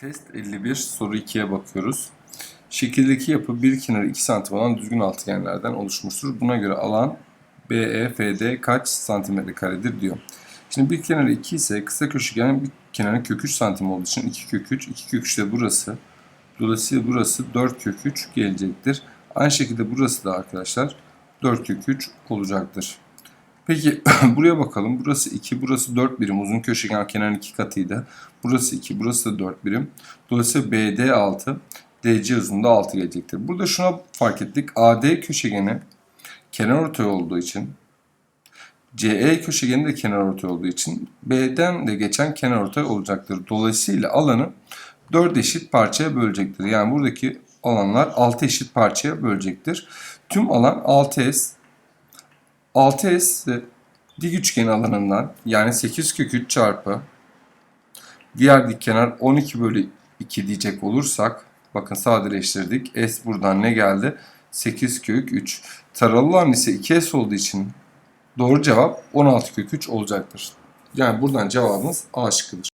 Test 51 soru 2'ye bakıyoruz. Şekildeki yapı bir kenarı 2 santim olan düzgün altıgenlerden oluşmuştur. Buna göre alan BEFD kaç santimetre karedir diyor. Şimdi bir kenarı 2 ise kısa köşegenin bir kenarı kök 3 santim olduğu için 2 kök 3, 2 kök 3 de burası. Dolayısıyla burası 4 kök 3 gelecektir. Aynı şekilde burası da arkadaşlar 4 kök 3 olacaktır. Peki buraya bakalım. Burası 2, burası 4 birim. Uzun köşegen kenarın 2 katıydı. Burası 2, burası da 4 birim. Dolayısıyla BD 6, DC uzunluğu 6 gelecektir. Burada şuna fark ettik. AD köşegeni kenar ortay olduğu için CE köşegeni de kenar ortay olduğu için B'den de geçen kenar ortay olacaktır. Dolayısıyla alanı 4 eşit parçaya bölecektir. Yani buradaki alanlar 6 eşit parçaya bölecektir. Tüm alan 6S 6S ise dik üçgen alanından yani 8 kök 3 çarpı diğer dik kenar 12 bölü 2 diyecek olursak bakın sadeleştirdik. S buradan ne geldi? 8 kök 3. Taralı alan ise 2S olduğu için doğru cevap 16 kök 3 olacaktır. Yani buradan cevabımız A şıkkıdır.